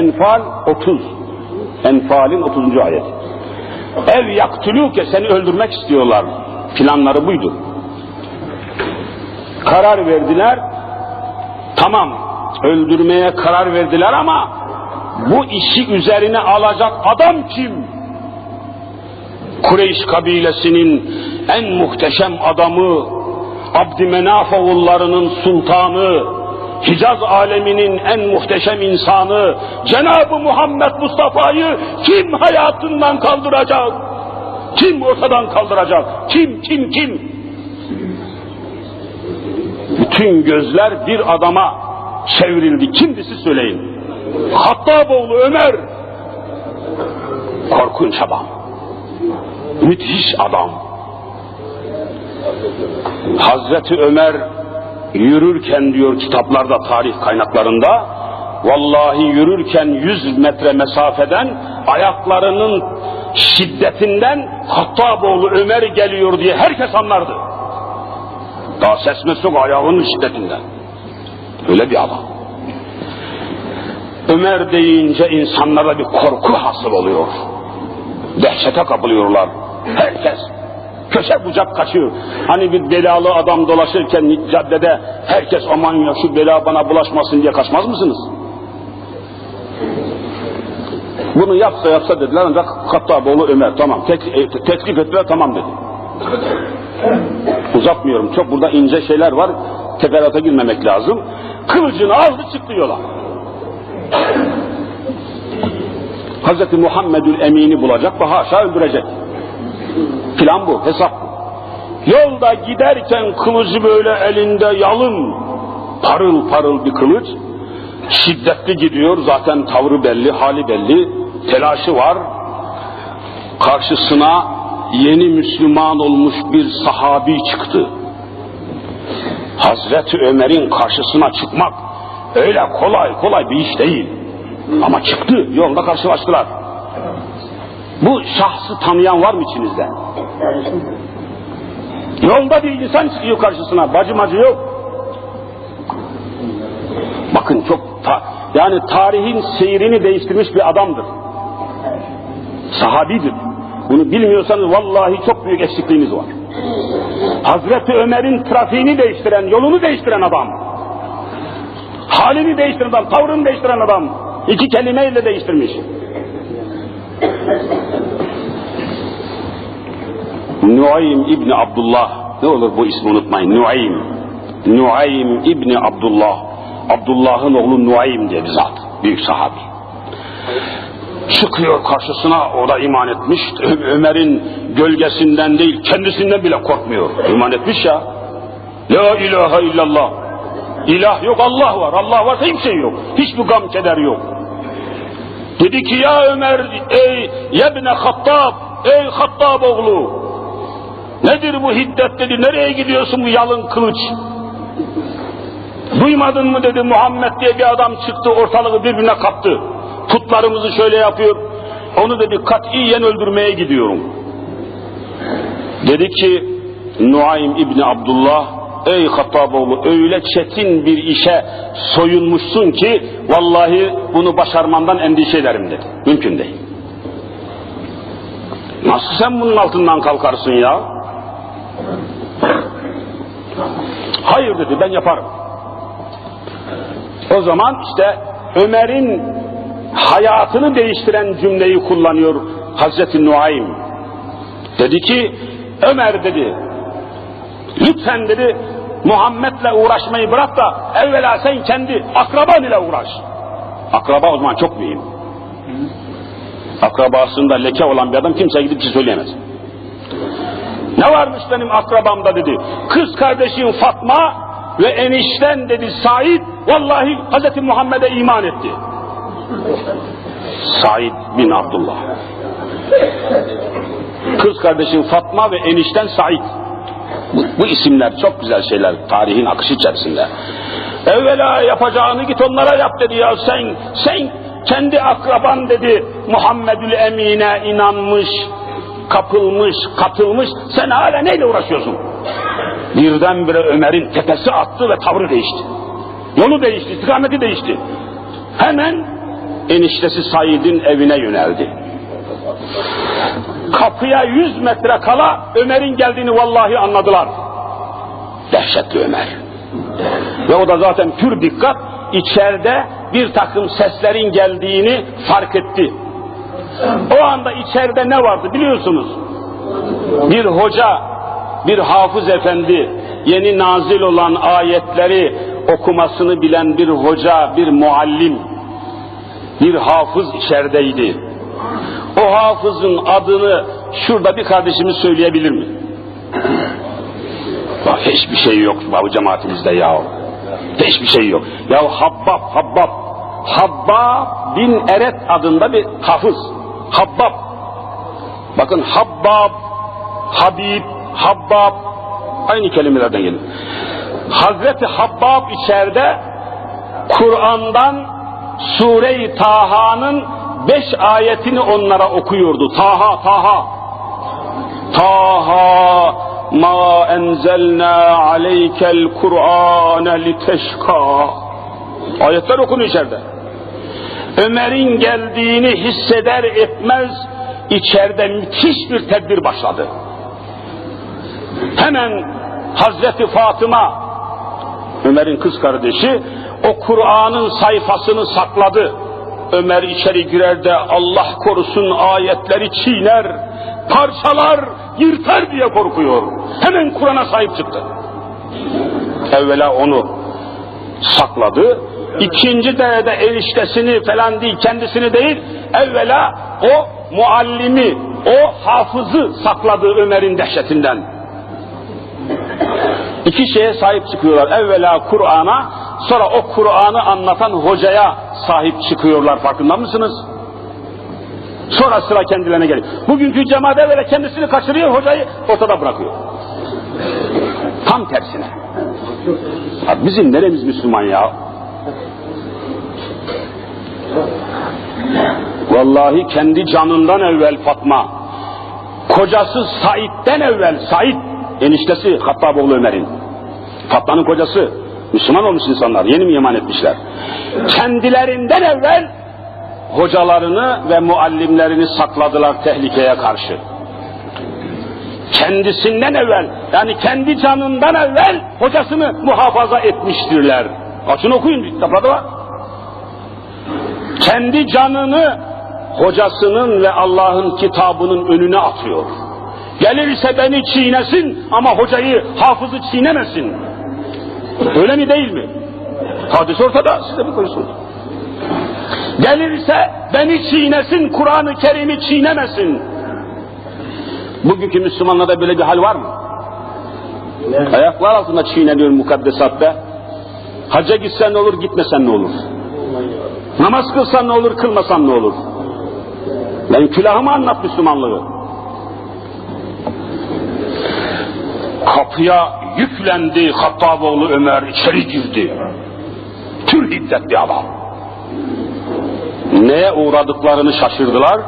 Enfal 30. Enfal'in 30. ayet. Ev yaktuluke seni öldürmek istiyorlar. Planları buydu. Karar verdiler. Tamam öldürmeye karar verdiler ama bu işi üzerine alacak adam kim? Kureyş kabilesinin en muhteşem adamı, Abdümenaf oğullarının sultanı, Hicaz aleminin en muhteşem insanı, Cenab-ı Muhammed Mustafa'yı kim hayatından kaldıracak? Kim ortadan kaldıracak? Kim, kim, kim? Bütün gözler bir adama çevrildi. Kimdi siz söyleyin? Hattaboğlu Ömer. Korkunç adam. Müthiş adam. Hazreti Ömer yürürken diyor kitaplarda, tarih kaynaklarında, vallahi yürürken 100 metre mesafeden ayaklarının şiddetinden Hattaboğlu Ömer geliyor diye herkes anlardı. Daha ses yok ayağının şiddetinden. Öyle bir adam. Ömer deyince insanlara bir korku hasıl oluyor. Dehşete kapılıyorlar. Herkes köşe bucak kaçıyor. Hani bir belalı adam dolaşırken caddede herkes aman ya şu bela bana bulaşmasın diye kaçmaz mısınız? Bunu yapsa yapsa dediler ancak Kattaboğlu Ömer tamam tek, e, teklif ettiler tamam dedi. Uzatmıyorum çok burada ince şeyler var teferruata girmemek lazım. Kılıcını aldı çıktı yola. Hz. Muhammedül Emin'i bulacak ve haşa öldürecek. Plan bu, hesap bu. Yolda giderken kılıcı böyle elinde yalın, parıl parıl bir kılıç. Şiddetli gidiyor, zaten tavrı belli, hali belli, telaşı var. Karşısına yeni Müslüman olmuş bir sahabi çıktı. Hazreti Ömer'in karşısına çıkmak öyle kolay kolay bir iş değil. Ama çıktı, yolda karşılaştılar. Bu şahsı tanıyan var mı içinizde? Yolda bir insan çıkıyor karşısına, bacı macı yok. Bakın çok, ta, yani tarihin seyrini değiştirmiş bir adamdır. Sahabidir. Bunu bilmiyorsanız vallahi çok büyük eksikliğiniz var. Hazreti Ömer'in trafiğini değiştiren, yolunu değiştiren adam. Halini değiştiren adam, tavrını değiştiren adam. İki kelimeyle değiştirmiş. Nuaym İbni Abdullah. Ne olur bu ismi unutmayın. Nuaym. Nuaym İbni Abdullah. Abdullah'ın oğlu Nuaym diye bir zat. Büyük sahabi. Çıkıyor karşısına o da iman etmiş. Ömer'in gölgesinden değil kendisinden bile korkmuyor. İman etmiş ya. La ilahe illallah. İlah yok Allah var. Allah varsa hiçbir şey yok. Hiçbir gam keder yok. Dedi ki ya Ömer ey yebne Hattab ey Hattab oğlu nedir bu hiddet? dedi. Nereye gidiyorsun bu yalın kılıç? Duymadın mı? dedi. Muhammed diye bir adam çıktı ortalığı birbirine kaptı. Putlarımızı şöyle yapıyor. Onu dedi katiyen öldürmeye gidiyorum. Dedi ki Nuaym İbni Abdullah Ey Hattaboğlu öyle çetin bir işe soyunmuşsun ki vallahi bunu başarmandan endişe ederim dedi. Mümkün değil. Nasıl sen bunun altından kalkarsın ya? Hayır dedi ben yaparım. O zaman işte Ömer'in hayatını değiştiren cümleyi kullanıyor Hazreti Nuaym. Dedi ki Ömer dedi Lütfen dedi Muhammed'le uğraşmayı bırak da evvela sen kendi akraban ile uğraş. Akraba o zaman çok mühim. Akrabasında leke olan bir adam kimseye gidip şey söyleyemez. Ne varmış benim akrabamda dedi. Kız kardeşim Fatma ve enişten dedi Said vallahi Hz. Muhammed'e iman etti. Said bin Abdullah. Kız kardeşim Fatma ve enişten Said. Bu, bu isimler çok güzel şeyler tarihin akışı içerisinde. Evvela yapacağını git onlara yap dedi ya sen, sen kendi akraban dedi Muhammedül Emine inanmış, kapılmış, katılmış sen hala neyle uğraşıyorsun? Birdenbire Ömer'in tepesi attı ve tavrı değişti. Yolu değişti, istikameti değişti. Hemen eniştesi Said'in evine yöneldi. Kapıya 100 metre kala Ömer'in geldiğini vallahi anladılar. Dehşetli Ömer. Ve o da zaten pür dikkat içeride bir takım seslerin geldiğini fark etti. O anda içeride ne vardı biliyorsunuz? Bir hoca, bir hafız efendi, yeni nazil olan ayetleri okumasını bilen bir hoca, bir muallim, bir hafız içerideydi. O hafızın adını şurada bir kardeşimiz söyleyebilir mi? Bak hiçbir şey yok bu cemaatimizde ya. Hiçbir şey yok. Ya Habbab, Habbab. Habbab bin Eret adında bir hafız. Habbab. Bakın Habbab, Habib, Habbab aynı kelimelerden geliyor. Hazreti Habbab içeride Kur'an'dan Sure-i Taha'nın beş ayetini onlara okuyordu. Taha, Taha. Taha ma enzelna aleykel Kur'ane liteşka. Ayetler okunuyor içeride. Ömer'in geldiğini hisseder etmez içeride müthiş bir tedbir başladı. Hemen Hazreti Fatıma Ömer'in kız kardeşi o Kur'an'ın sayfasını sakladı. Ömer içeri girer de Allah korusun ayetleri çiğner, parçalar, yırtar diye korkuyor. Hemen Kur'an'a sahip çıktı. Evvela onu sakladı. İkinci derecede eriştesini falan değil, kendisini değil, evvela o muallimi, o hafızı sakladı Ömer'in dehşetinden. İki şeye sahip çıkıyorlar. Evvela Kur'an'a, sonra o Kur'an'ı anlatan hocaya sahip çıkıyorlar. Farkında mısınız? Sonra sıra kendilerine geliyor. Bugünkü cemaat evvela kendisini kaçırıyor, hocayı ortada bırakıyor. Tam tersine. Ya bizim neremiz Müslüman ya? Vallahi kendi canından evvel Fatma, kocası Said'den evvel Said, eniştesi Hattaboğlu Ömer'in. Fatma'nın kocası, Müslüman olmuş insanlar, yeni mi iman etmişler? Kendilerinden evvel hocalarını ve muallimlerini sakladılar tehlikeye karşı. Kendisinden evvel, yani kendi canından evvel hocasını muhafaza etmiştirler. Açın okuyun, kitaplarda var. Kendi canını hocasının ve Allah'ın kitabının önüne atıyor. Gelirse beni çiğnesin ama hocayı, hafızı çiğnemesin. Öyle mi değil mi? Hadis ortada, siz de bir koyusunuz. Gelirse beni çiğnesin, Kur'an-ı Kerim'i çiğnemesin. Bugünkü Müslümanlarda böyle bir hal var mı? Evet. Ayaklar altında çiğneniyor mukaddesatta. Hacca gitsen ne olur, gitmesen ne olur? Namaz kılsan ne olur, kılmasan ne olur? Ben külahımı anlat Müslümanlığı. Kapıya yüklendi Hattaboğlu Ömer içeri girdi. Tür hiddetli adam. Neye uğradıklarını şaşırdılar.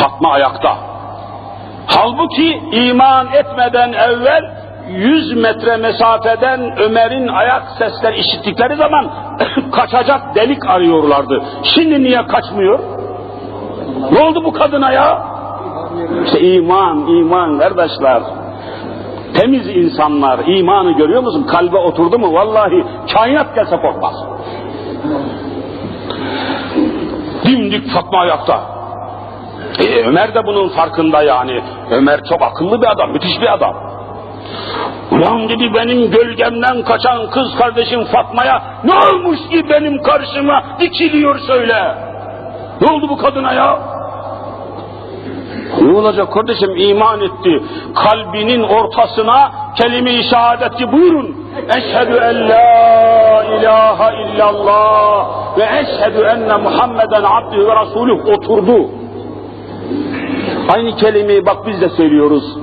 Fatma ayakta. Halbuki iman etmeden evvel 100 metre mesafeden Ömer'in ayak sesler işittikleri zaman kaçacak delik arıyorlardı. Şimdi niye kaçmıyor? Ne oldu bu kadına ya? İşte iman, iman kardeşler. Temiz insanlar, imanı görüyor musun? Kalbe oturdu mu? Vallahi kainat gelse korkmaz. Dimdik Fatma ayakta. E, Ömer de bunun farkında yani. Ömer çok akıllı bir adam, müthiş bir adam. Ulan dedi benim gölgemden kaçan kız kardeşim Fatma'ya ne olmuş ki benim karşıma dikiliyor söyle. Ne oldu bu kadına ya? Ne olacak kardeşim iman etti. Kalbinin ortasına kelime-i şehadeti buyurun. Eşhedü en la ilahe illallah ve eşhedü enne Muhammeden abdühü ve rasuluh oturdu. Aynı kelimeyi bak biz de söylüyoruz.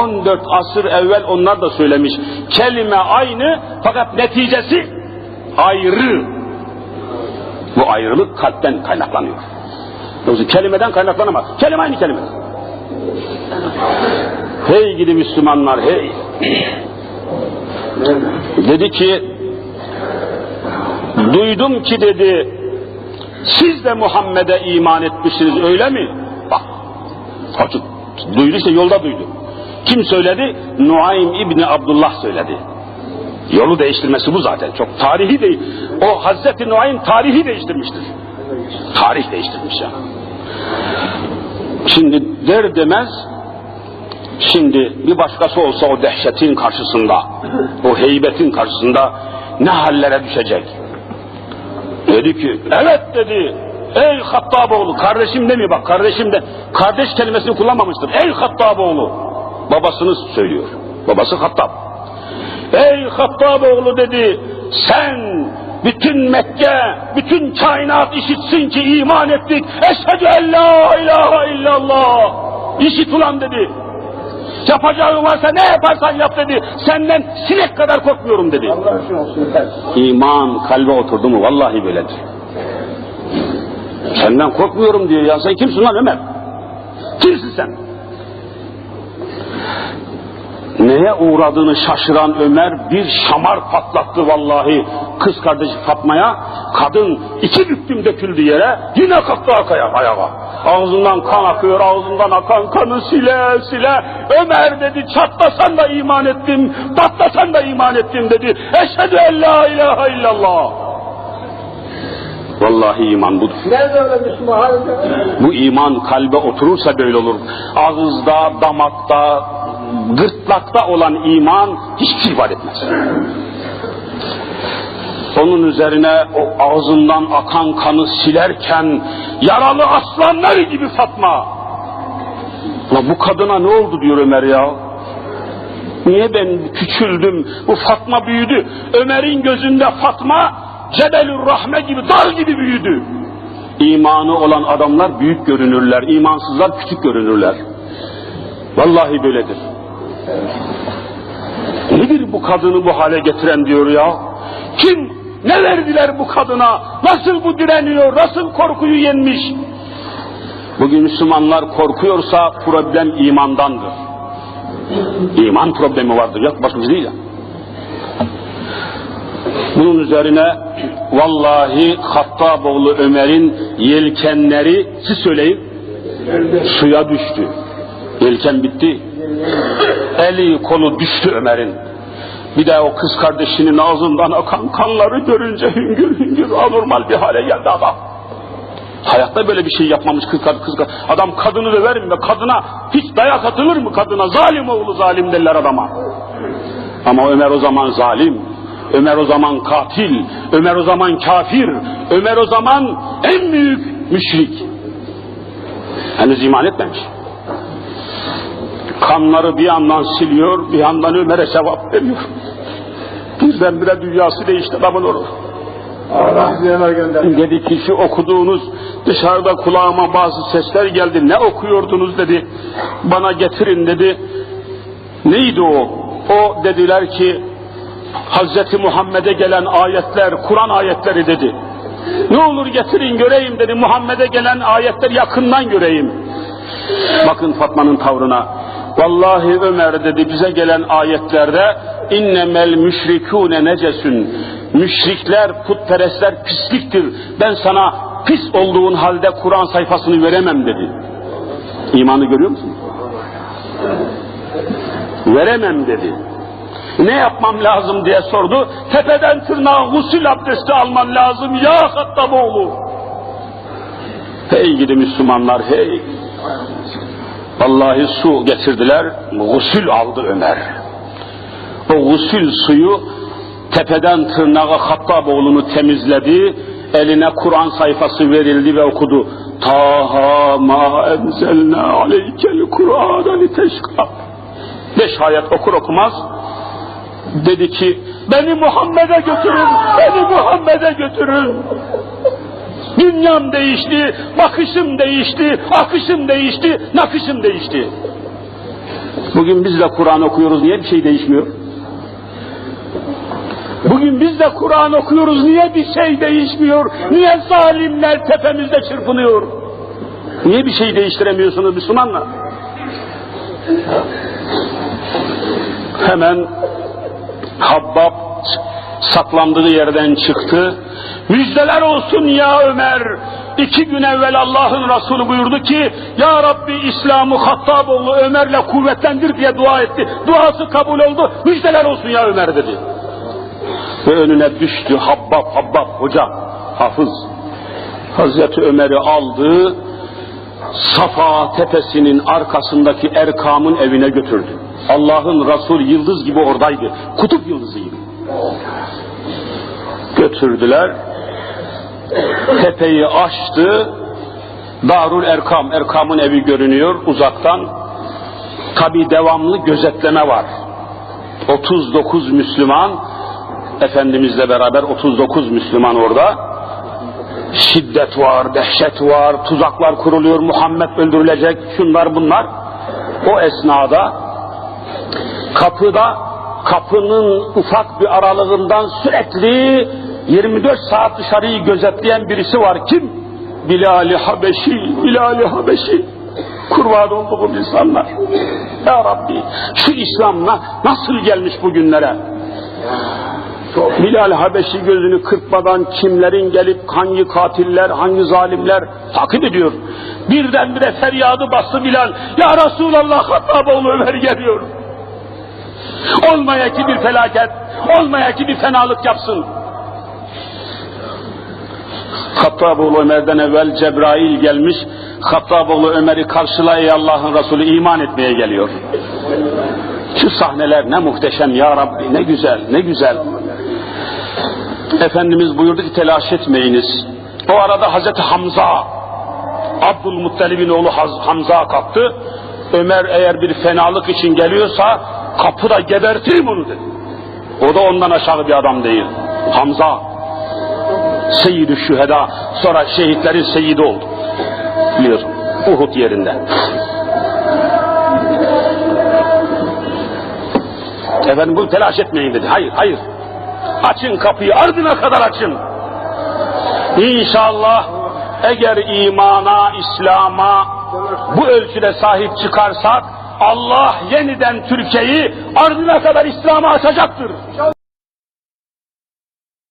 14 asır evvel onlar da söylemiş. Kelime aynı fakat neticesi ayrı. Bu ayrılık kalpten kaynaklanıyor. Yoksa kelimeden kaynaklanamaz. Kelime aynı kelime. Hey gidi Müslümanlar hey. dedi ki duydum ki dedi Siz de Muhammed'e iman etmişsiniz öyle mi? Bak. Açık. Duydu işte yolda duydu. Kim söyledi? Nuaym İbni Abdullah söyledi. Yolu değiştirmesi bu zaten. Çok tarihi değil. O Hazreti Nuaym tarihi değiştirmiştir. Tarih değiştirmiş ya. Şimdi der demez Şimdi bir başkası olsa o dehşetin karşısında, o heybetin karşısında ne hallere düşecek? Dedi ki, evet dedi, ey Hattaboğlu, kardeşim demiyor bak, kardeşim de, kardeş kelimesini kullanmamıştır. Ey Hattaboğlu, babasını söylüyor, babası Hattab. Ey Hattaboğlu dedi, sen bütün Mekke, bütün kainat işitsin ki iman ettik. Eşhedü en la ilahe illallah. İşit ulan dedi. Yapacağın varsa ne yaparsan yap dedi. Senden sinek kadar korkmuyorum dedi. İman kalbe oturdu mu vallahi böyledir. Senden korkmuyorum diyor ya. Sen kimsin lan Ömer? Kimsin sen? Neye uğradığını şaşıran Ömer bir şamar patlattı vallahi kız kardeşi Fatma'ya. Kadın iki büktüm döküldü yere yine kalktı akaya, ayağa. Ağzından kan akıyor, ağzından akan kanı sile sile. Ömer dedi çatlasan da iman ettim, patlasan da iman ettim dedi. Eşhedü en la ilahe illallah. Vallahi iman budur. Nerede öyle Müslüman? Bu iman kalbe oturursa böyle olur. Ağızda, damakta, gırtlakta olan iman hiçbir şey etmez. Onun üzerine o ağzından akan kanı silerken yaralı aslanlar gibi Fatma. La bu kadına ne oldu diyor Ömer ya. Niye ben küçüldüm? Bu Fatma büyüdü. Ömer'in gözünde Fatma Cebelür Rahme gibi dağ gibi büyüdü. İmanı olan adamlar büyük görünürler, imansızlar küçük görünürler. Vallahi böyledir. Nedir bu kadını bu hale getiren diyor ya? Kim? Ne verdiler bu kadına? Nasıl bu direniyor? Nasıl korkuyu yenmiş? Bugün Müslümanlar korkuyorsa problem imandandır. İman problemi vardır. Yok şey değil ya. Bunun üzerine vallahi Hattaboğlu Ömer'in yelkenleri siz söyleyin suya düştü. Yelken bitti. Eli kolu düştü Ömer'in. Bir de o kız kardeşinin ağzından akan kanları görünce hüngür hüngür anormal bir hale geldi adam. Hayatta böyle bir şey yapmamış kız, kız, kız adam kadını döver mi? Kadına hiç dayak atılır mı kadına? Zalim oğlu zalim derler adama. Ama Ömer o zaman zalim. Ömer o zaman katil. Ömer o zaman kafir. Ömer o zaman en büyük müşrik. Henüz iman etmemiş. Kanları bir yandan siliyor, bir yandan Ömer'e sevap veriyor. Birdenbire dünyası değişti adamın orada. Allah gönder. Dedi ki şu okuduğunuz dışarıda kulağıma bazı sesler geldi. Ne okuyordunuz dedi. Bana getirin dedi. Neydi o? O dediler ki Hazreti Muhammed'e gelen ayetler, Kur'an ayetleri dedi. Ne olur getirin göreyim dedi. Muhammed'e gelen ayetler yakından göreyim. Bakın Fatma'nın tavrına. Vallahi Ömer dedi bize gelen ayetlerde innemel müşrikûne necesun. Müşrikler, putperestler pisliktir. Ben sana pis olduğun halde Kur'an sayfasını veremem dedi. İmanı görüyor musun? Veremem dedi. Ne yapmam lazım diye sordu. Tepeden tırnağa gusül abdesti alman lazım ya Hattaboğlu. Hey gidi Müslümanlar hey. Vallahi su getirdiler, gusül aldı Ömer. O gusül suyu tepeden tırnağa Hattaboğlu'nu temizledi, eline Kur'an sayfası verildi ve okudu. Taha ma enzelna aleykel Kur'an liteşka. Beş ayet okur okumaz, dedi ki, beni Muhammed'e götürün, beni Muhammed'e götürün. Dünyam değişti, bakışım değişti, akışım değişti, nakışım değişti. Bugün biz de Kur'an okuyoruz, niye bir şey değişmiyor? Bugün biz de Kur'an okuyoruz, niye bir şey değişmiyor? Niye zalimler tepemizde çırpınıyor? Niye bir şey değiştiremiyorsunuz Müslümanlar? Hemen Habbab saklandığı yerden çıktı. Müjdeler olsun ya Ömer. İki gün evvel Allah'ın Resulü buyurdu ki Ya Rabbi İslam'ı Hattaboğlu Ömer'le kuvvetlendir diye dua etti. Duası kabul oldu. Müjdeler olsun ya Ömer dedi. Ve önüne düştü Habbab Habbab hoca hafız. Hazreti Ömer'i aldı. Safa tepesinin arkasındaki Erkam'ın evine götürdü. Allah'ın Resul yıldız gibi oradaydı. Kutup yıldızı gibi. Götürdüler. Tepeyi açtı. Darul Erkam, Erkam'ın evi görünüyor uzaktan. Tabi devamlı gözetleme var. 39 Müslüman, Efendimizle beraber 39 Müslüman orada. Şiddet var, dehşet var, tuzaklar kuruluyor, Muhammed öldürülecek, şunlar bunlar. O esnada kapıda kapının ufak bir aralığından sürekli 24 saat dışarıyı gözetleyen birisi var. Kim? Bilal-i Habeşi, Bilal-i Habeşi. Kurban olduğum insanlar. Ya Rabbi şu İslam'la nasıl gelmiş bugünlere? Bilal Habeşi gözünü kırpmadan kimlerin gelip hangi katiller, hangi zalimler takip ediyor. Birdenbire feryadı bastı Bilal. Ya Resulallah Hattaboğlu Ömer geliyor. Olmaya ki bir felaket, olmaya ki bir fenalık yapsın. Hattaboğlu Ömer'den evvel Cebrail gelmiş. Hattaboğlu Ömer'i karşıla Allah'ın Resulü iman etmeye geliyor. Şu sahneler ne muhteşem ya Rabbi ne güzel ne güzel. Efendimiz buyurdu ki telaş etmeyiniz. O arada Hazreti Hamza, Abdülmuttalib'in oğlu Hamza kalktı. Ömer eğer bir fenalık için geliyorsa kapıda geberteyim onu dedi. O da ondan aşağı bir adam değil. Hamza, Seyyid-i Şüheda, sonra şehitlerin seyidi oldu. Biliyorsun, Uhud yerinde. Efendim bu telaş etmeyin dedi. Hayır, hayır. Açın kapıyı ardına kadar açın. İnşallah eğer imana, İslam'a bu ölçüde sahip çıkarsak Allah yeniden Türkiye'yi ardına kadar İslam'a açacaktır.